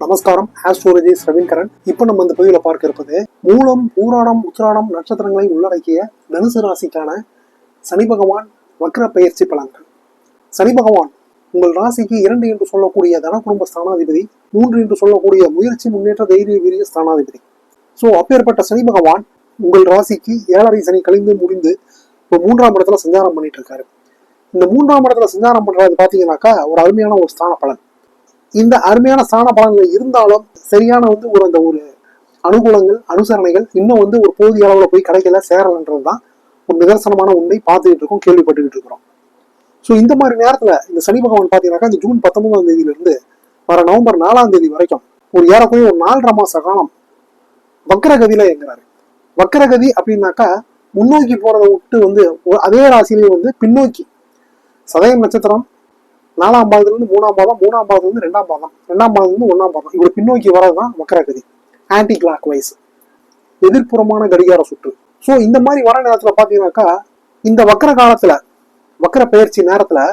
நமஸ்காரம். ஆஸ்ட்ரோலஜிஸ் ரவீன்கரன் இப்போ நம்ம இந்த பதிவில் பார்க்க இருப்பது மூலம் பூராடம் உத்ராடம் நட்சத்திரங்களை உள்ளடக்கிய தனுசு ராசிக்கான சனி பகவான் வக்ர பயிற்சி பலன்கள். சனி பகவான் உங்கள் ராசிக்கு இரண்டு என்று சொல்லக்கூடிய தன குடும்ப ஸ்தானாதிபதி மூன்று என்று சொல்லக்கூடிய முயற்சி முன்னேற்ற தைரிய வீரிய ஸ்தானாதிபதி. ஸோ அப்பேற்பட்ட சனி பகவான் உங்கள் ராசிக்கு ஏழரை சனி கழிந்து முடிந்து இப்போ மூன்றாம் இடத்துல சஞ்சாரம் பண்ணிட்டு இருக்காரு. இந்த மூன்றாம் இடத்துல சஞ்சாரம் பண்றது பார்த்தீங்கன்னாக்கா ஒரு அருமையான ஒரு ஸ்தான பலன். இந்த அருமையான ஸ்தான பலன்கள் இருந்தாலும் சரியான வந்து ஒரு அந்த ஒரு அனுகூலங்கள் அனுசரணைகள் இன்னும் வந்து ஒரு போதிய அளவுல போய் கிடைக்கல சேரலன்றது தான் ஒரு நிதர்சனமான உண்மை பார்த்துக்கிட்டு இருக்கோம் கேள்விப்பட்டுக்கிட்டு இருக்கிறோம். ஸோ இந்த மாதிரி நேரத்துல இந்த சனி பகவான் பார்த்தீங்கன்னாக்கா இந்த ஜூன் பத்தொன்பதாம் தேதியிலிருந்து வர நவம்பர் நாலாம் தேதி வரைக்கும் ஒரு ஏறக்குறைய ஒரு நாலரை மாச காலம் வக்கரகதியில இயங்குறாரு. வக்கரகதி அப்படின்னாக்கா முன்னோக்கி போறதை விட்டு வந்து அதே ராசியிலேயே வந்து பின்னோக்கி. சதயம் நட்சத்திரம் நாலாம் பாதத்துலேருந்து மூணாம் பாதம் மூணாம் பாதத்துலேருந்து ரெண்டாம் பாதம் ரெண்டாம் பாதத்துல ஒன்றாம் பாதம் இப்படி பின்னோக்கி வரதுதான் வக்கரகதி. ஆன்டி கிளாக் வைஸ் எதிர்ப்புறமான கடிகார சுற்று. ஸோ இந்த மாதிரி வர நேரத்தில் பார்த்தீங்கன்னாக்கா இந்த வக்கர காலத்தில் வக்கர பயிற்சி நேரத்தில்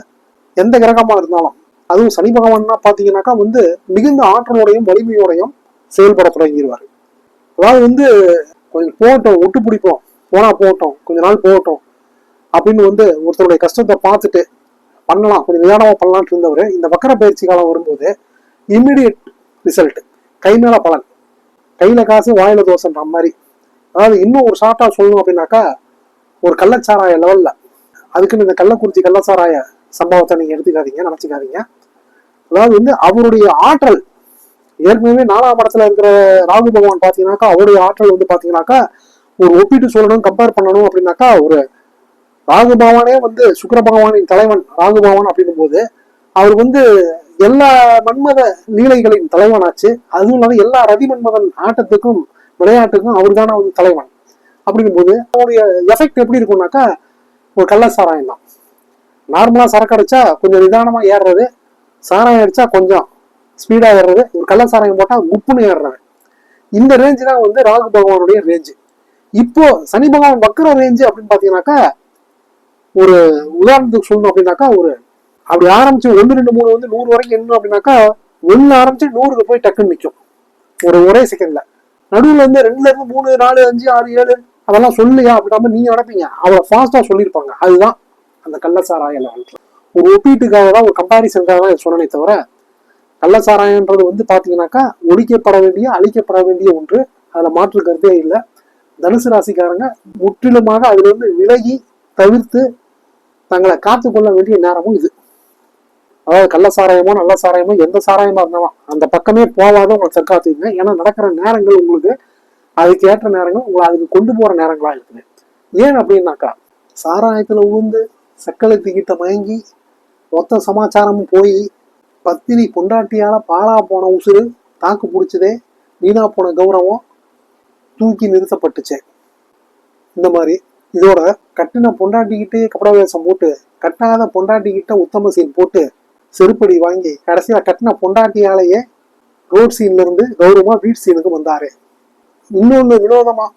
எந்த கிரகமாக இருந்தாலும் அதுவும் சனி பகவான்னா பார்த்தீங்கன்னாக்கா வந்து மிகுந்த ஆற்றலோடையும் வலிமையோடையும் செயல்பட தொடங்கிடுவார். அதாவது வந்து கொஞ்சம் போகட்டும் ஒட்டு பிடிப்போம் போனால் போகட்டும் கொஞ்ச நாள் போகட்டும் அப்படின்னு வந்து ஒருத்தருடைய கஷ்டத்தை பார்த்துட்டு பண்ணலாம். கொஞ்சம் நிதானமாக பண்ணலான்ட்டு இருந்தவர் இந்த வக்கர பயிற்சி காலம் வரும்போது இம்மிடியட் ரிசல்ட் கை மேல பலன். கையில காசு வாயில தோசைன்ற மாதிரி. அதாவது இன்னும் ஒரு ஷார்ட்டா சொல்லணும் அப்படின்னாக்கா ஒரு கள்ளச்சாராய லெவல்ல அதுக்குன்னு இந்த கள்ளக்குறிச்சி கள்ளச்சாராய சம்பவத்தை நீங்க எடுத்துக்காதீங்க நினைச்சுக்காதீங்க. அதாவது வந்து அவருடைய ஆற்றல் ஏற்கனவே நாலாம் இடத்துல இருக்கிற ராகு பகவான் பாத்தீங்கன்னாக்கா அவருடைய ஆற்றல் வந்து பாத்தீங்கன்னாக்கா ஒரு ஒப்பிட்டு சொல்லணும் கம்பேர் பண்ணணும் அப்படின்னாக்கா ஒரு ராகு பகவானே வந்து சுக்கர பகவானின் தலைவன் ராகு பகவான் அப்படின்னும் போது அவர் வந்து எல்லா மன்மத லீலைகளின் தலைவனாச்சு. அதுவும் இல்லாமல் எல்லா ரதி மன்மதன் ஆட்டத்துக்கும் விளையாட்டுக்கும் அவர் தானே வந்து தலைவன். அப்படிங்கும்போது அவருடைய எஃபெக்ட் எப்படி இருக்கும்னாக்கா ஒரு கள்ள சாராயம் தான். நார்மலாக சரக்கு அடிச்சா கொஞ்சம் நிதானமாக ஏறுறது சாராயம் அடிச்சா கொஞ்சம் ஸ்பீடாக ஏறுறது ஒரு கள்ள சாராயம் போட்டால் குப்புன்னு ஏறுறது. இந்த ரேஞ்சு தான் வந்து ராகு பகவானுடைய ரேஞ்சு இப்போ சனி பகவான் வக்கர ரேஞ்சு அப்படின்னு பார்த்தீங்கன்னாக்கா ஒரு உதாரணத்துக்கு சொல்லணும் அப்படின்னாக்கா ஒரு அப்படி ஆரம்பிச்சு ஒன்று ரெண்டு மூணு வந்து நூறு வரைக்கும் என்ன அப்படின்னாக்கா ஒன்று ஆரம்பிச்சு நூறுக்கு போய் டக்குன்னு நிற்கும் ஒரு ஒரே செகண்ட்ல நடுவில் இருந்து ரெண்டுல இருந்து மூணு நாலு அஞ்சு ஆறு ஏழு அதெல்லாம் சொல்லியா அப்படின்னா நீங்க நடப்பீங்க. அவ்வளோ ஃபாஸ்டா சொல்லியிருப்பாங்க. அதுதான் அந்த கள்ளசாராய ஒரு ஒப்பீட்டுக்காக தான் ஒரு கம்பாரிசனுக்காக தான் சொன்னனே தவிர கள்ளசாராயன்றது வந்து பார்த்தீங்கன்னாக்கா ஒழிக்கப்பட வேண்டிய அழிக்கப்பட வேண்டிய ஒன்று. அதில் மாற்று கருத்தே இல்லை. தனுசு ராசிக்காரங்க முற்றிலுமாக அதுல இருந்து விலகி தவிர்த்து தங்களை காத்துக்கொள்ள வேண்டிய நேரமும் இது. அதாவது கள்ள சாராயமோ நல்ல சாராயமோ எந்த சாராயமா இருந்தாலும் அந்த பக்கமே போகாத உங்களை தற்காத்துக்குங்க. ஏன்னா நடக்கிற நேரங்கள் உங்களுக்கு அதுக்கு ஏற்ற நேரங்கள் உங்களை அதுக்கு கொண்டு போற நேரங்களா இருக்குது. ஏன் அப்படின்னாக்கா சாராயத்துல உளுந்து சக்களத்துக்கிட்ட மயங்கி மொத்த சமாச்சாரமும் போய் பத்தினி பொண்டாட்டியால பாலா போன உசுறு தாக்கு பிடிச்சதே வீணா போன கௌரவம் தூக்கி நிறுத்தப்பட்டுச்சே. இந்த மாதிரி இதோட கட்டின பொண்டாட்டிக்கிட்டே கபட வேஷம் போட்டு கட்டாத பொண்டாட்டிக்கிட்ட உத்தம சீன் போட்டு செருப்படி வாங்கி கடைசியில் கட்டின பொண்டாட்டியாலேயே ரோட் சீன்ல இருந்து கௌரவமா வீட் சீனுக்கு வந்தாரு. இன்னொன்று வினோதமா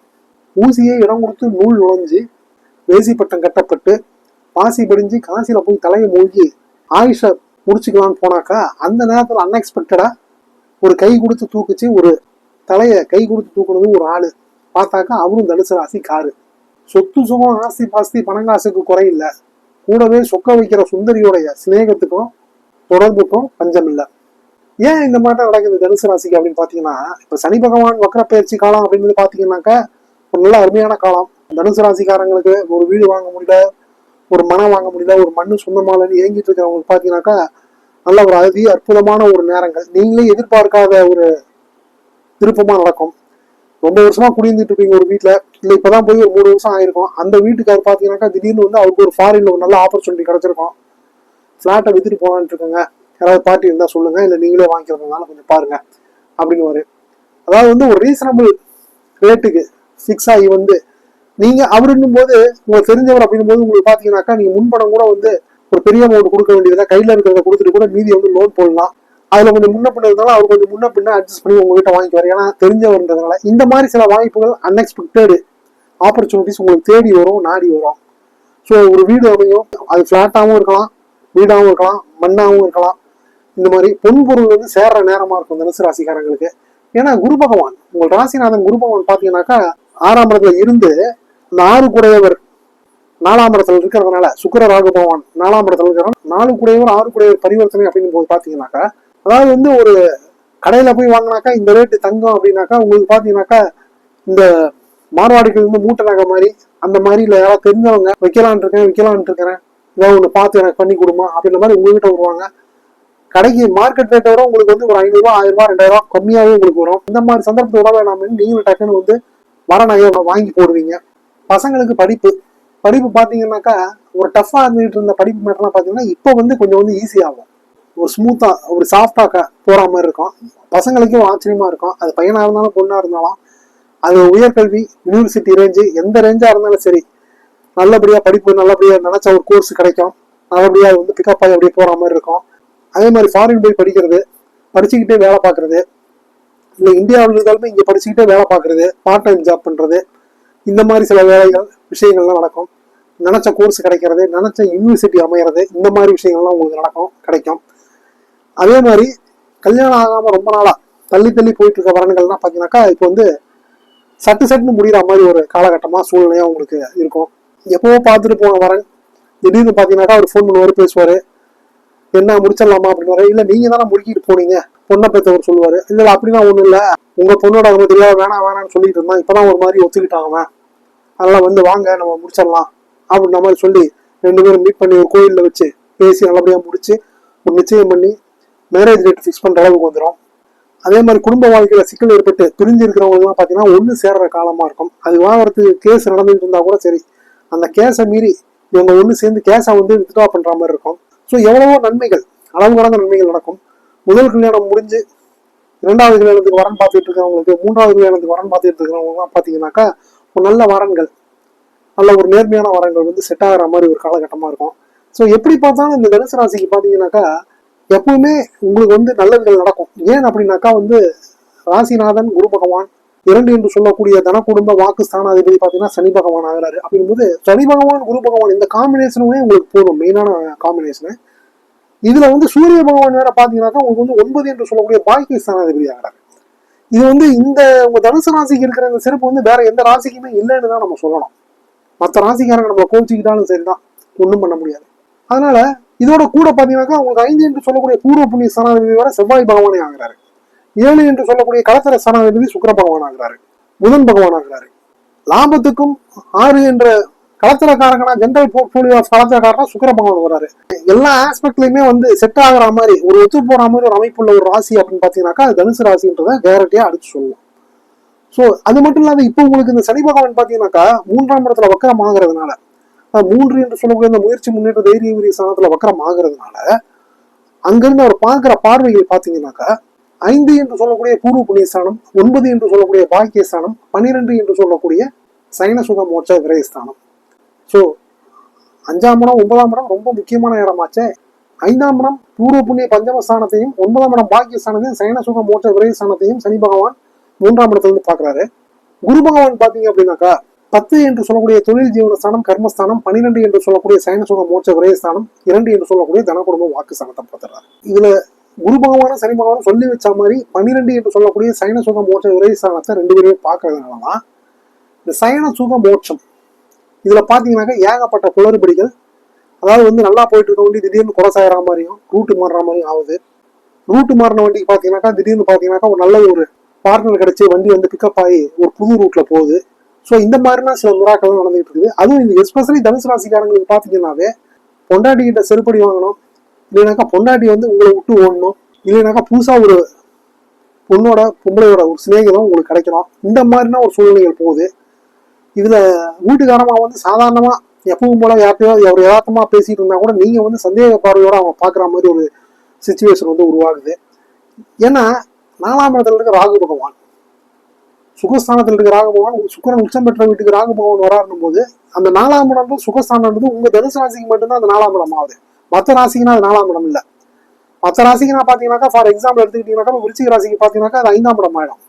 ஊசியே இடம் கொடுத்து நூல் நுழைஞ்சு வேசி பட்டம் கட்டப்பட்டு பாசி படிஞ்சு காசில போய் தலையை மூழ்கி ஆயுஷ முடிச்சுக்கலான்னு போனாக்கா அந்த நேரத்தில் அன்எக்ஸ்பெக்டடா ஒரு கை கொடுத்து தூக்குச்சு ஒரு தலையை கை கொடுத்து தூக்குனது ஒரு ஆளு. பார்த்தாக்கா அவரும் தனுசு ராசி காரு. சொத்து சுகம் ஆஸ்தி பாஸ்தி பணங்காசுக்கு குறையில்ல. கூடவே சொக்க வைக்கிற சுந்தரியோடைய சிநேகத்துக்கும் தொடர்புக்கும் பஞ்சம் இல்லை ஏன் இந்த மாதிரி நடக்குது தனுசு ராசிக்கு அப்படின்னு பார்த்தீங்கன்னா இப்போ சனி பகவான் வக்கர பயிற்சி காலம் அப்படின்னு பார்த்தீங்கன்னாக்கா ஒரு நல்ல அருமையான காலம். தனுசு ராசிக்காரங்களுக்கு ஒரு வீடு வாங்க முடியல ஒரு மனம் வாங்க முடியல ஒரு மண்ணு சொந்தமாலன்னு ஏங்கிட்டு இருக்கிறவங்களுக்கு பார்த்தீங்கன்னாக்கா நல்ல ஒரு அதி அற்புதமான ஒரு நேரங்கள். நீங்களே எதிர்பார்க்காத ஒரு திருப்பமாக நடக்கும். ரொம்ப வருஷமா குடியிருந்துட்டு இருப்பீங்க ஒரு வீட்ல. இல்ல இப்பதான் போய் ஒரு மூணு வருஷம் ஆயிருக்கும். அந்த வீட்டுக்காரர் பாத்தீங்கன்னாக்கா திடீர்னு வந்து அவருக்கு ஒரு ஃபாரின்ல ஒரு நல்ல ஆப்பர்ச்சுனிட்டி கிடைச்சிருக்கும். ஃபிளாட்டை வித்துட்டு போலான்னு இருக்கங்க. யாராவது பார்ட்டி இருந்தா சொல்லுங்க. இல்ல நீங்களே வாங்கிக்கிறதுனால கொஞ்சம் பாருங்க அப்படின்னு அதாவது வந்து ஒரு ரீசனபிள் ரேட்டுக்கு ஃபிக்ஸ் ஆகி வந்து நீங்க அவருன்னும் போது உங்களுக்கு தெரிஞ்சவர் அப்படின்னும் போது உங்களுக்கு பாத்தீங்கன்னாக்கா நீங்க முன்பணம் கூட வந்து ஒரு பெரிய அமௌண்ட் கொடுக்க வேண்டியதா கையில இருக்கிறத கொடுத்துட்டு கூட மீதி வந்து லோன் போடலாம். அதுல கொஞ்சம் முன்ன பின்ன இருந்தாலும் அவர் கொஞ்சம் முன்ன பின்ன அட்ஜஸ்ட் பண்ணி உங்ககிட்ட வாங்கிக்குவார். ஏன்னா தெரிஞ்சவர்ன்றதுனால. இந்த மாதிரி சில வாய்ப்புகள் அன்எக்ஸ்பெக்டடு ஆப்பர்ச்சுனிட்டிஸ் உங்களுக்கு தேடி வரும் நாடி வரும். ஸோ ஒரு வீடு அமையும். அது ஃபிளாட்டாகவும் இருக்கலாம் வீடாகவும் இருக்கலாம் மண்ணாகவும் இருக்கலாம். இந்த மாதிரி பொன்பொருள் வந்து சேர்ற நேரமா இருக்கும் தனுசு ராசிக்காரங்களுக்கு. ஏன்னா குரு பகவான் உங்கள் ராசிநாதன் குரு பகவான் பார்த்தீங்கன்னாக்கா ஆறாம் இடத்துல இருந்து அந்த ஆறு குடையவர் நாலாம் இடத்துல இருக்கிறதுனால சுக்கர ராகு பகவான் நாலாம் இடத்துல இருக்கிற நாலு குடையவர் ஆறு குடையவர் பரிவர்த்தனை அப்படின்னு போது பார்த்தீங்கன்னாக்கா அதாவது வந்து ஒரு கடையில போய் வாங்கினாக்கா இந்த ரேட்டு தங்கம் அப்படின்னாக்கா உங்களுக்கு பாத்தீங்கன்னாக்கா இந்த மார்வாடிகள் வந்து மூட்டை நகை மாதிரி அந்த மாதிரி இல்லை யாராவது தெரிஞ்சவங்க வைக்கலான் இருக்கேன் விற்கலான் இருக்கிறேன் ஏதாவது ஒன்று பார்த்து எனக்கு பண்ணி கொடுமா அப்படின்ற மாதிரி உங்ககிட்ட வருவாங்க. கடைக்கு மார்க்கெட் ரேட்டை விட உங்களுக்கு வந்து ஒரு ஐநூறுரூவா ஆயிரம் ரூபாய் ரெண்டாயிரம் ரூபாய் கம்மியாகவே உங்களுக்கு வரும். இந்த மாதிரி சந்தர்ப்பத்தை விட நீங்களும் டக்குன்னு வந்து வர நகையை வாங்கி போடுவீங்க. பசங்களுக்கு படிப்பு. படிப்பு பார்த்தீங்கன்னாக்கா ஒரு டஃப்பாக இருந்துட்டு இருந்த படிப்பு மேட்டர்லாம் பார்த்தீங்கன்னா இப்போ வந்து கொஞ்சம் வந்து ஈஸியாகும் ஒரு ஸ்மூத்தாக ஒரு சாஃப்டாக போகிற மாதிரி இருக்கும். பசங்களுக்கும் ஆச்சரியமா இருக்கும். அது பையனாக இருந்தாலும் பொண்ணாக இருந்தாலும் அது உயர்கல்வி யூனிவர்சிட்டி ரேஞ்சு எந்த ரேஞ்சாக இருந்தாலும் சரி நல்லபடியாக படிப்பு நல்லபடியாக நினச்ச ஒரு கோர்ஸ் கிடைக்கும். நல்லபடியாக அது வந்து பிக்கப் ஆகி அப்படியே போகிற மாதிரி இருக்கும். அதே மாதிரி ஃபாரின் போய் படிக்கிறது படிச்சுக்கிட்டே வேலை பார்க்குறது. இல்லை இந்தியாவில் இருந்தாலுமே இங்கே படிச்சுக்கிட்டே வேலை பார்க்குறது பார்ட் டைம் ஜாப் பண்ணுறது இந்த மாதிரி சில வேலைகள் விஷயங்கள்லாம் நடக்கும். நினச்ச கோர்ஸ் கிடைக்கிறது நினச்ச யூனிவர்சிட்டி அமையிறது இந்த மாதிரி விஷயங்கள்லாம் உங்களுக்கு நடக்கும் கிடைக்கும். அதே மாதிரி கல்யாணம் ஆகாமல் ரொம்ப நாளாக தள்ளி தள்ளி போயிட்டு இருக்க வரன்கள்லாம் பார்த்தீங்கன்னாக்கா இப்போ வந்து சட்டு சட்டுன்னு முடிகிற மாதிரி ஒரு காலகட்டமாக சூழ்நிலையாக உங்களுக்கு இருக்கும். எப்போவோ பார்த்துட்டு போன வரன் திடீர்னு பார்த்தீங்கன்னாக்கா அவர் ஃபோன் பண்ணுவார் பேசுவார். என்ன முடிச்சிடலாமா அப்படின்னு இல்லை நீங்கள் தானே முடிக்கிட்டு போனீங்க. பொண்ணை பெற்றவர் சொல்லுவார். இல்லை அப்படின்னா ஒன்றும் இல்லை. உங்கள் பொண்ணோட அவங்க தெரியாது வேணாம் வேணாம்னு சொல்லிட்டு இருந்தான் இப்போதான் ஒரு மாதிரி ஒத்துக்கிட்டாங்க அதெல்லாம் வந்து வாங்க நம்ம முடிச்சிடலாம் அப்படின்ற மாதிரி சொல்லி ரெண்டு பேரும் மீட் பண்ணி ஒரு கோயிலில் வச்சு பேசி நல்லபடியாக முடிச்சு ஒரு நிச்சயம் பண்ணி மேரேஜ் ரேட் ஃபிக்ஸ் பண்ணுற அளவுக்கு வந்துடும் அதே மாதிரி குடும்ப வாழ்க்கையில சிக்கல் ஏற்பட்டு பிரிஞ்சு இருக்கிறவங்கலாம் பார்த்தீங்கன்னா ஒன்று சேர்ற காலமா இருக்கும். அது வாங்குறதுக்கு கேஸ் நடந்துட்டு இருந்தா கூட சரி. அந்த கேஸை மீறி இவங்க ஒன்று சேர்ந்து கேஸை வந்து வித்ட்ரா பண்ற மாதிரி இருக்கும். ஸோ எவ்வளவோ நன்மைகள் அளவு கடந்த நன்மைகள் நடக்கும். முதல் கல்யாணம் முடிஞ்சு இரண்டாவது கல்யாணத்துக்கு வரன் பார்த்துட்டு இருக்கிறவங்களுக்கு மூன்றாவது கல்யாணத்துக்கு வரன் பார்த்துட்டு இருக்கிறவங்கலாம் பார்த்தீங்கன்னாக்கா ஒரு நல்ல வரன்கள் நல்ல ஒரு நேர்மையான வரங்கள் வந்து செட் ஆகிற மாதிரி ஒரு காலகட்டமா இருக்கும். ஸோ எப்படி பார்த்தாலும் இந்த தனுசு ராசிக்கு பார்த்தீங்கன்னாக்கா எப்பவுமே உங்களுக்கு வந்து நல்லதுகள் நடக்கும். ஏன் அப்படின்னாக்கா வந்து ராசிநாதன் குரு பகவான் இரண்டு என்று சொல்லக்கூடிய தன குடும்ப வாக்கு ஸ்தானாதிபதி பார்த்தீங்கன்னா சனி பகவான் ஆகிறாரு. அப்படிங்கும்போது சனி பகவான் குரு பகவான் இந்த காம்பினேஷனுமே உங்களுக்கு போதும். மெயினான காம்பினேஷனு இதுல வந்து சூரிய பகவான் வேற பாத்தீங்கன்னாக்கா உங்களுக்கு வந்து ஒன்பது என்று சொல்லக்கூடிய பாக்கிய ஸ்தானாதிபதி ஆகிறாரு. இது வந்து இந்த உங்க தனுசு ராசிக்கு இருக்கிற இந்த சிறப்பு வந்து வேற எந்த ராசிக்குமே இல்லைன்னு தான் நம்ம சொல்லணும். மற்ற ராசிக்காரங்க நம்மளை கோச்சிக்கிட்டாலும் சரிதான். ஒன்றும் பண்ண முடியாது. அதனால இதோட கூட பார்த்தீங்கன்னாக்கா உங்களுக்கு ஐந்து என்று சொல்லக்கூடிய பூர்வ புண்ணிய சனாதிபதி வர செவ்வாய் பகவானே ஆகிறாரு. ஏழு என்று சொல்லக்கூடிய கலத்தர சனாதிபதி சுக்கர பகவான் ஆகிறாரு. புதன் பகவான் ஆகிறாரு. லாபத்துக்கும் ஆறு என்ற கலத்தரக்காரங்கன்னா ஜென்ரல் போர்ட்போலியோ கலத்தரக்காரனா சுக்கர பகவான் வராரு. எல்லா ஆஸ்பெக்ட்லயுமே வந்து செட் ஆகுற மாதிரி ஒரு ஒத்து போற மாதிரி ஒரு அமைப்புள்ள ஒரு ராசி அப்படின்னு பாத்தீங்கன்னாக்கா அது தனுசு ராசின்றத கேரண்டியா அடிச்சு சொல்லலாம் ஸோ அது மட்டும் இல்லாத இப்போ உங்களுக்கு இந்த சனி பகவான் பாத்தீங்கன்னாக்கா மூன்றாம் இடத்துல வக்கரம் ஆகிறதுனால மூன்று என்று சொல்லக்கூடிய அந்த முயற்சி முன்னேற்ற தைரிய வீரிய ஸ்தானத்துல வக்கரம் ஆகிறதுனால அங்கிருந்து அவர் பார்க்கிற பார்வைகள் பாத்தீங்கன்னாக்கா ஐந்து என்று சொல்லக்கூடிய பூர்வ புண்ணியஸ்தானம் ஒன்பது என்று சொல்லக்கூடிய பாக்கியஸ்தானம் பன்னிரெண்டு என்று சொல்லக்கூடிய சைன சுக மோட்ச விரயஸ்தானம் ஸோ அஞ்சாம் இடம் ஒன்பதாம் இடம் ரொம்ப முக்கியமான இடமாச்சே. ஐந்தாம் இடம் பூர்வ புண்ணிய பஞ்சமஸ்தானத்தையும் ஒன்பதாம் இடம் பாக்கியஸ்தானத்தையும் சைன சுக மோட்ச விரயஸ்தானத்தையும் சனி பகவான் மூன்றாம் இடத்துல இருந்து பாக்குறாரு குரு பகவான் பாத்தீங்க அப்படின்னாக்கா பத்து என்று சொல்லக்கூடிய தொழில் ஜீவனஸ்தானம் கர்மஸ்தானம் பன்னிரெண்டு என்று சொல்லக்கூடிய சயனசுக மோட்ச விரயஸ்தானம் இரண்டு என்று சொல்லக்கூடிய தன குடும்ப வாக்கு ஸ்தானத்தை பார்த்துறாரு இதுல குரு பகவானும் சனி பகவானும் சொல்லி வச்ச மாதிரி பன்னிரெண்டு என்று சொல்லக்கூடிய சைனசுக மோட்ச விரயஸ்தானத்தை ரெண்டு பேருமே பார்க்கறதுனாலதான் இந்த சைனசுக மோட்சம் இதுல பாத்தீங்கன்னாக்கா ஏகப்பட்ட குளறுபடிகள் அதாவது வந்து நல்லா போயிட்டு இருக்க வண்டி திடீர்னு குறை சாயிற மாதிரியும் ரூட்டு மாறுற மாதிரியும் ஆகுது. ரூட்டு மாறின வண்டிக்கு பாத்தீங்கன்னாக்கா திடீர்னு பாத்தீங்கன்னாக்கா ஒரு நல்ல ஒரு பார்ட்னர் கிடைச்சி வண்டி வந்து பிக்கப் ஆகி ஒரு புது ரூட்ல போகுது. ஸோ இந்த மாதிரிலாம் சில முறாக்கள் நடந்துகிட்டு இருக்குது. அதுவும் இந்த எஸ்பெஷலி தனுசு ராசிக்காரங்களுக்கு பாத்தீங்கன்னாவே பொண்டாட்டி கிட்ட செருப்படி வாங்கணும். இல்லைனாக்கா பொண்டாட்டி வந்து உங்களை விட்டு ஓடணும். இல்லைனாக்கா புதுசாக ஒரு பொண்ணோட பொம்பளையோட ஒரு சிநேகிதம் உங்களுக்கு கிடைக்கணும். இந்த மாதிரினா ஒரு சூழ்நிலைகள் போகுது. இதில் வீட்டுக்காரமாக வந்து சாதாரணமாக எப்பவும் போல யார்ட்டையோ அவர் யதார்த்தமாக பேசிட்டு இருந்தால் கூட நீங்கள் வந்து சந்தேக பார்வையோடு அவங்க பார்க்குற மாதிரி ஒரு சுச்சுவேஷன் வந்து உருவாகுது. ஏன்னா நாலாம் இடத்துல இருக்க ராகு பகவான். சுகஸ்தானத்தில் இருக்க ராகு சுக்கரன் உச்சம் பெற்ற வீட்டுக்கு ராகு பகவான் வராருன்னும் போது அந்த நாலாம் இடம் சுகஸ்தானம்ன்றது உங்க தனுசு ராசிக்கு மட்டும்தான் அந்த நாலாம் இடம் ஆகுது. மற்ற ராசிக்குன்னா அது நாலாம் இடம் இல்ல. மற்ற ராசிக்கு நான் ஃபார் எக்ஸாம்பிள் எடுத்துக்கிட்டீங்கன்னாக்கா விருச்சிக ராசிக்கு பாத்தீங்கன்னாக்கா அது ஐந்தாம் இடம் ஆயிடும்.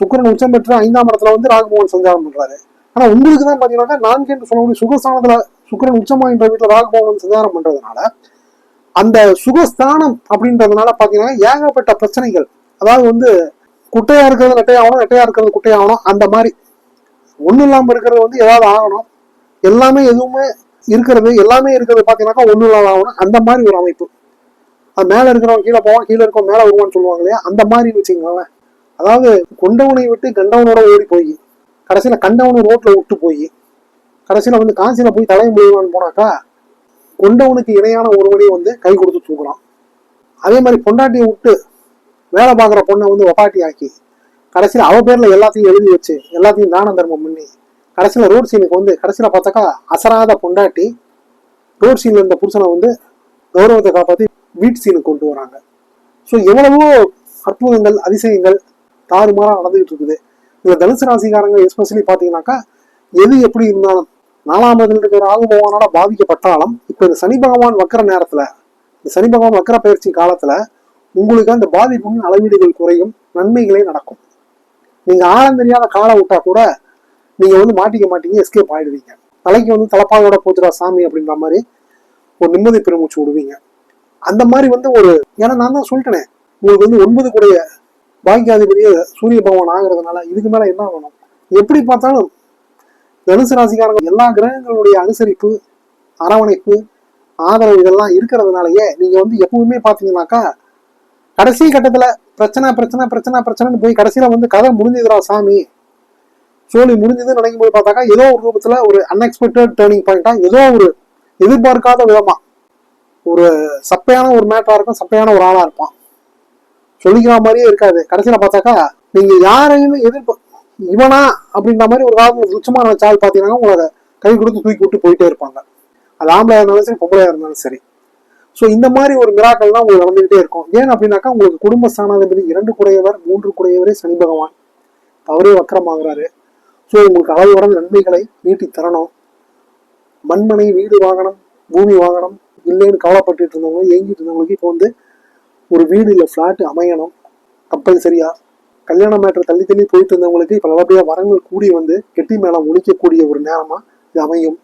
சுக்கரன் உச்சம் பெற்ற ஐந்தாம் இடத்துல வந்து ராகுபவன் சஞ்சாரம் பண்றாரு. ஆனா உங்களுக்கு தான் பாத்தீங்கன்னாக்கா நான்கு என்று சொல்லக்கூடிய சுகஸ்தானத்துல சுக்கரன் உச்சமாகின்ற வீட்டுல ராகுபவன் சஞ்சாரம் பண்றதுனால அந்த சுகஸ்தானம் அப்படின்றதுனால பாத்தீங்கன்னா ஏகப்பட்ட பிரச்சனைகள் அதாவது வந்து குட்டையா இருக்கிறது நெட்டையாகணும் நெட்டையா இருக்கிறது குட்டையாகணும் அந்த மாதிரி ஒன்றும் இல்லாமல் இருக்கிறது வந்து ஏதாவது ஆகணும். எல்லாமே எதுவுமே இருக்கிறது எல்லாமே இருக்கிறது பார்த்தீங்கன்னாக்கா ஒன்றும் இல்லாத ஆகணும். அந்த மாதிரி ஒரு அமைப்பு. அது மேலே இருக்கிறவங்க கீழே போவான் கீழே இருக்கோம் மேலே வருவான்னு சொல்லுவாங்க இல்லையா? அந்த மாதிரி வச்சுக்கோங்களேன். அதாவது கொண்டவனை விட்டு கண்டவனோட ஓடி போய் கடைசியில் கண்டவனை ரோட்டில் விட்டு போய் கடைசியில் வந்து காசியில் போய் தலையை முடிவான்னு போனாக்கா கொண்டவனுக்கு இணையான ஒருவனையும் வந்து கை கொடுத்து தூக்குறான். அதே மாதிரி பொண்டாட்டியை விட்டு வேலை பார்க்குற பொண்ணை வந்து ஒப்பாட்டி ஆக்கி கடைசியில் அவ பேரில் எல்லாத்தையும் எழுதி வச்சு எல்லாத்தையும் தான தர்மம் பண்ணி கடைசியில் ரோட் சீனுக்கு வந்து கடைசியில் பார்த்தாக்கா அசராத பொண்டாட்டி ரோட் சீனில் இருந்த புருஷனை வந்து கௌரவத்தை காப்பாற்றி வீட் சீனுக்கு கொண்டு வராங்க. ஸோ எவ்வளவோ அற்புதங்கள் அதிசயங்கள் தாறுமாறாக நடந்துகிட்டு இருக்குது. இந்த தனுசு ராசிக்காரங்க எஸ்பெஷலி பார்த்தீங்கன்னாக்கா எது எப்படி இருந்தாலும் நாலாம் இருக்கிற ராகு பகவானால பாதிக்கப்பட்டாலும் இப்போ இந்த சனி பகவான் வக்கிற நேரத்தில் இந்த சனி பகவான் வக்கர பயிற்சி காலத்தில் உங்களுக்கு அந்த பாதிப்புகளின் அளவீடுகள் குறையும் நன்மைகளே நடக்கும். நீங்க ஆழம் தெரியாத காலை விட்டா கூட நீங்க வந்து மாட்டிக்க மாட்டீங்க எஸ்கேப் ஆயிடுவீங்க. தலைக்கு வந்து தலைப்பாவோட போச்சுடா சாமி அப்படின்ற மாதிரி ஒரு நிம்மதி பெருமூச்சு விடுவீங்க. அந்த மாதிரி வந்து ஒரு ஏன்னா நான் தான் சொல்லிட்டேனே உங்களுக்கு வந்து ஒன்பது கூடைய பாக்கியாதிபதியே சூரிய பகவான் ஆகிறதுனால இதுக்கு மேல என்ன வேணும் எப்படி பார்த்தாலும் தனுசு ராசிக்காரங்க எல்லா கிரகங்களுடைய அனுசரிப்பு அரவணைப்பு ஆதரவு இதெல்லாம் இருக்கிறதுனாலயே நீங்க வந்து எப்பவுமே பாத்தீங்கன்னாக்கா கடைசி கட்டத்துல பிரச்சனை பிரச்சனை பிரச்சனை பிரச்சனைன்னு போய் கடைசியில வந்து கதை முடிஞ்சதுடா சாமி. சோழி முடிஞ்சதுன்னு நினைக்கும் போது பார்த்தாக்கா ஏதோ ஒரு ரூபத்துல ஒரு அன்எக்ஸ்பெக்டட் டேர்னிங் பாயிண்டா ஏதோ ஒரு எதிர்பார்க்காத விதமா ஒரு சப்பையான ஒரு மேட்டரா இருக்கும் சப்பையான ஒரு ஆளா இருப்பான். சொல்லிக்கிற மாதிரியே இருக்காது. கடைசியில பார்த்தாக்கா நீங்க யாரையுமே எதிர்ப்பு இவனா அப்படின்ற மாதிரி ஒரு காலத்துல துச்சமான சால் பார்த்தீங்கன்னா உங்களை கை கொடுத்து தூக்கி விட்டு போயிட்டே இருப்பாங்க. அது ஆம்பளையா இருந்தாலும் சரி பொம்பளையா இருந்தாலும் சரி. ஸோ இந்த மாதிரி ஒரு மிராக்கள் தான் உங்களுக்கு நடந்துகிட்டே இருக்கும். ஏன் அப்படின்னாக்கா உங்களுக்கு குடும்ப ஸ்தானாதிபதி இரண்டு குறையவர் மூன்று குறையவரே சனி பகவான். அவரே வக்கரமாகிறாரு. ஸோ உங்களுக்கு அளவு நன்மைகளை நீட்டி தரணும். மண்மனை வீடு வாங்கணும் பூமி வாங்கணும் இல்லைன்னு கவலைப்பட்டுட்டு இருந்தவங்க ஏங்கிட்டு இருந்தவங்களுக்கு இப்போ வந்து ஒரு வீடு இல்லை ஃப்ளாட் அமையணும். கம்பல்சரியா. கல்யாண மேட்டர் தள்ளி தள்ளி போயிட்டு இருந்தவங்களுக்கு இப்போ நல்லபடியாக வரங்கள் கூடி வந்து கெட்டி மேளம் ஒழிக்கக்கூடிய ஒரு நேரமாக இது அமையும்.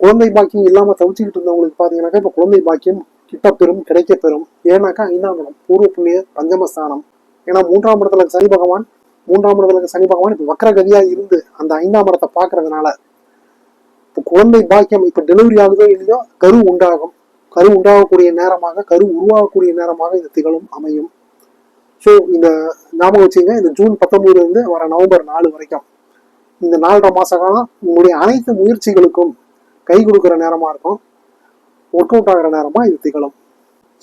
குழந்தை பாக்கியம் இல்லாமல் தவிச்சுக்கிட்டு இருந்தவங்களுக்கு பார்த்தீங்கன்னாக்கா இப்போ குழந்தை பாக்கியம் கிட்ட பெறும் கிடைக்க பெறும் ஏன்னாக்கா ஐந்தாம் இடம் பூர்வ புண்ணிய பஞ்சமஸ்தானம். ஏன்னா மூன்றாம் இடத்துல சனி பகவான் மூன்றாம் இடத்துல சனி பகவான் இப்போ வக்கரகதியா இருந்து அந்த ஐந்தாம் இடத்தை பார்க்கறதுனால இப்போ குழந்தை பாக்கியம் இப்போ டெலிவரி ஆகுதோ இல்லையோ கரு உண்டாகும். கரு உண்டாகக்கூடிய நேரமாக கரு உருவாகக்கூடிய நேரமாக இது திகழும் அமையும். ஸோ இந்த ஞாபகம் வச்சுங்க இந்த ஜூன் பத்தொன்பதுல இருந்து வர நவம்பர் நாலு வரைக்கும். இந்த நாலரை மாச காலம் உங்களுடைய அனைத்து முயற்சிகளுக்கும் கை கொடுக்குற நேரமாக இருக்கும். ஒர்க் அவுட் ஆகிற நேரமாக இது திகழும்.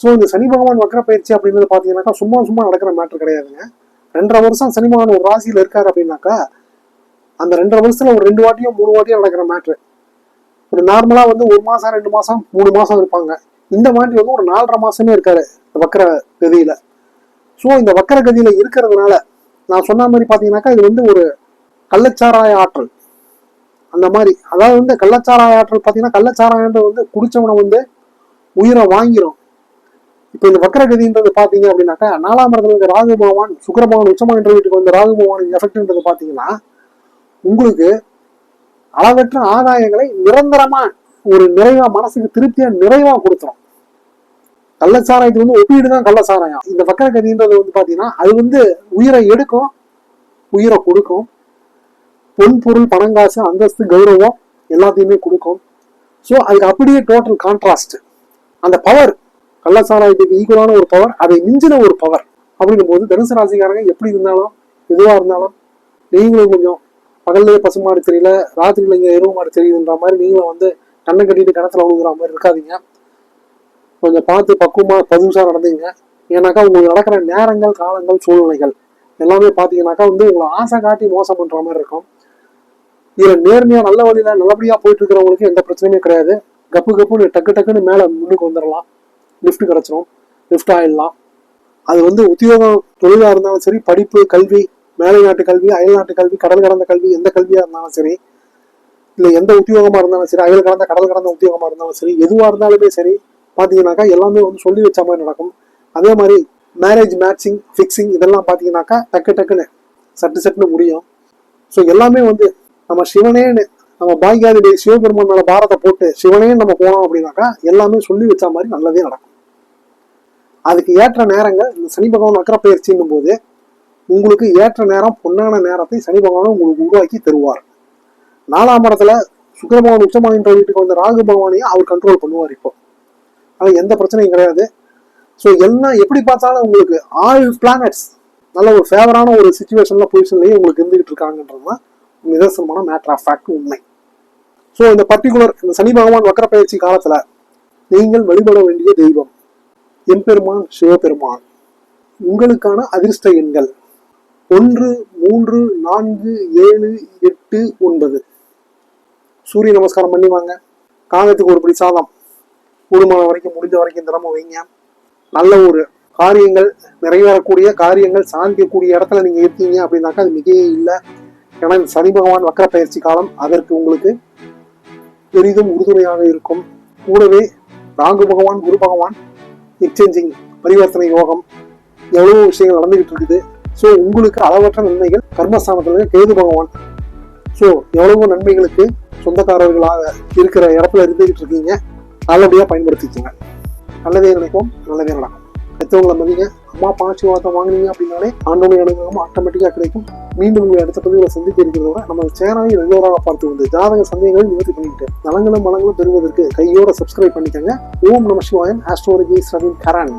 ஸோ இந்த சனி பகவான் வக்கர பயிற்சி அப்படின்றது பார்த்தீங்கன்னாக்கா சும்மா சும்மா நடக்கிற மேட்ரு கிடையாதுங்க. ரெண்டரை வருஷம் சனி பகவான் ஒரு ராசியில் இருக்கார் அப்படின்னாக்கா அந்த ரெண்டரை வருஷத்தில் ஒரு ரெண்டு வாட்டியும் மூணு வாட்டியும் நடக்கிற மேட்ரு ஒரு நார்மலாக வந்து ஒரு மாதம் ரெண்டு மாதம் மூணு மாதம் இருப்பாங்க. இந்த மாதிரி வந்து ஒரு நாலரை மாதமே இருக்காரு இந்த வக்கர கதியில் ஸோ இந்த வக்கர கதியில் இருக்கிறதுனால நான் சொன்ன மாதிரி பார்த்தீங்கன்னாக்கா இது வந்து ஒரு கள்ளச்சாராய ஆற்றல். அந்த மாதிரி. அதாவது வந்து கள்ளச்சாராய ஆற்றல் பார்த்தீங்கன்னா கள்ளச்சாராயன்றது வந்து குடிச்சவனை வந்து உயிரை வாங்கிரும். இப்போ இந்த வக்கரகதின்றது பார்த்தீங்க அப்படின்னாக்கா நாலாம் இடத்துல இருக்க ராகு பகவான் சுக்கர பகவான் உச்சமாகின்ற வீட்டுக்கு வந்து ராகு பகவான் எஃபெக்ட்ன்றது பார்த்தீங்கன்னா உங்களுக்கு அளவற்ற ஆதாயங்களை நிரந்தரமா ஒரு நிறைவா மனசுக்கு திருப்தியா நிறைவா கொடுத்துரும். கள்ளச்சாராயத்துக்கு வந்து ஒப்பீடு தான் கள்ளச்சாராயம். இந்த வக்கரகதின்றது வந்து பார்த்தீங்கன்னா அது வந்து உயிரை எடுக்கும் உயிரை கொடுக்கும். பொன் பொருள் பணங்காசு அந்தஸ்து கௌரவம் எல்லாத்தையுமே கொடுக்கும். ஸோ அதுக்கு அப்படியே டோட்டல் கான்ட்ராஸ்ட் அந்த பவர் கள்ளசாராயத்துக்கு ஈக்குவலான ஒரு பவர் அதை மிஞ்சின ஒரு பவர் அப்படிங்கும் போது தனுசு ராசிக்காரங்க எப்படி இருந்தாலும் எதுவாக இருந்தாலும் நீங்களும் கொஞ்சம் பகல்லையே பசுமாடு தெரியல ராத்திரியில் இங்கே எருவு மாடு தெரியுதுன்ற மாதிரி நீங்களும் வந்து கண்ணை கட்டிட்டு கிணத்துல விழுகுற மாதிரி இருக்காதீங்க. கொஞ்சம் பார்த்து பக்குவமாக பதுசாக நடந்தீங்க ஏன்னாக்கா உங்களுக்கு நடக்கிற நேரங்கள் காலங்கள் சூழ்நிலைகள் எல்லாமே பார்த்தீங்கன்னாக்கா வந்து உங்களை ஆசை காட்டி மோசம் பண்ணுற மாதிரி இருக்கும். இதுல நேர்மையா நல்ல வழியில நல்லபடியா போயிட்டு இருக்கிறவங்களுக்கு எந்த பிரச்சனையுமே கிடையாது. கப்பு கப்புன்னு டக்கு டக்குன்னு மேல முன்னுக்கு வந்துடலாம் லிஃப்ட் கிடைச்சிரும். லிஃப்ட் ஆயிடலாம். அது வந்து உத்தியோகம் தொழிலா இருந்தாலும் சரி படிப்பு கல்வி மேலை நாட்டு கல்வி அயல் நாட்டு கல்வி கடல் கடந்த கல்வி எந்த கல்வியா இருந்தாலும் சரி இல்லை எந்த உத்தியோகமா இருந்தாலும் சரி அயல் கடந்த கடல் கடந்த உத்தியோகமா இருந்தாலும் சரி எதுவா இருந்தாலுமே சரி பாத்தீங்கன்னாக்கா எல்லாமே வந்து சொல்லி வச்ச மாதிரி நடக்கும். அதே மாதிரி மேரேஜ் மேட்சிங் ஃபிக்ஸிங் இதெல்லாம் பார்த்தீங்கன்னாக்கா டக்கு டக்குன்னு சட்டு சட்டுன்னு முடியும். ஸோ எல்லாமே வந்து நம்ம சிவனேன்னு நம்ம பாக்கியாதிபதி சிவபெருமான் மேல பாரத்தை போட்டு சிவனேன்னு நம்ம போனோம் அப்படின்னாக்கா எல்லாமே சொல்லி வச்ச மாதிரி நல்லதே நடக்கும். அதுக்கு ஏற்ற நேரங்கள் இந்த சனி பகவான் வக்கர பயிற்சின்னும் போது உங்களுக்கு ஏற்ற நேரம் பொன்னான நேரத்தை சனி பகவான் உங்களுக்கு உருவாக்கி தருவார். நாலாம் இடத்துல சுக்கர பகவான் உச்சமாகின்ற வீட்டுக்கு வந்த ராகு பகவானையும் அவர் கண்ட்ரோல் பண்ணுவார் இப்போ. ஆனால் எந்த பிரச்சனையும் கிடையாது. ஸோ எல்லாம் எப்படி பார்த்தாலும் உங்களுக்கு ஆல் பிளானட்ஸ் நல்ல ஒரு ஃபேவரான ஒரு சுச்சுவேஷன்ல பொசிஷன்லயே உங்களுக்கு இருந்துகிட்டு இருக்காங்கன்றது தான் நிதர்சனமான மேட்டர் ஆஃப் ஃபேக்ட் உண்மை. ஸோ இந்த பர்டிகுலர் இந்த சனி பகவான் வக்கர பயிற்சி காலத்துல நீங்கள் வழிபட வேண்டிய தெய்வம் எம்பெருமான் சிவபெருமான். உங்களுக்கான அதிர்ஷ்ட எண்கள் ஒன்று மூன்று நான்கு ஏழு எட்டு ஒன்பது. சூரிய நமஸ்காரம் பண்ணி வாங்க. காகத்துக்கு ஒரு சாதம். கூடுமான வரைக்கும் முடிஞ்ச வரைக்கும் தினமும் வைங்க. நல்ல ஒரு காரியங்கள் நிறைவேறக்கூடிய காரியங்கள் சாதிக்கக்கூடிய இடத்துல நீங்க இருக்கீங்க அப்படின்னாக்கா அது மிகையே இல்லை. ஏன்னா இந்த சனி பகவான் வக்கர பயிற்சி காலம் அதற்கு உங்களுக்கு பெரிதும் உறுதுணையாக இருக்கும். கூடவே ராகு பகவான் குரு பகவான் எக்ஸ்சேஞ்சிங் பரிவர்த்தனை யோகம் எவ்வளவோ விஷயங்கள் நடந்துகிட்டு இருக்குது. ஸோ உங்களுக்கு அளவற்ற நன்மைகள் கர்மஸ்தானத்தில் கேது பகவான். ஸோ எவ்வளவோ நன்மைகளுக்கு சொந்தக்காரர்களாக இருக்கிற இடத்துல இருந்துகிட்டு இருக்கீங்க. நல்லபடியாக பயன்படுத்திக்கோங்க. நல்லதே நினைப்போம் நல்லதே நடக்கும். பெற்றவங்களை மதிங்க. அம்மா அப்பா ஆசீர்வாதம் வாங்குனீங்க அப்படின்னாலே ஆண்டோடைய அனுகிரகம் ஆட்டோமேட்டிக்காக கிடைக்கும். மீண்டும் உங்களை அடுத்த பதிவில் சந்திக்க இருக்கிறதோட நம்ம சேனலை ரெகுலராக பார்த்து வந்து ஜாதக சந்தேகங்களை நிவர்த்தி பண்ணிக்கிட்டு நலங்களும் மலங்களும் பெறுவதற்கு கையோட சப்ஸ்கிரைப் பண்ணிக்கோங்க. ஓம் நம சிவாயன் ஆஸ்ட்ரோலஜி ரவீன் கரான்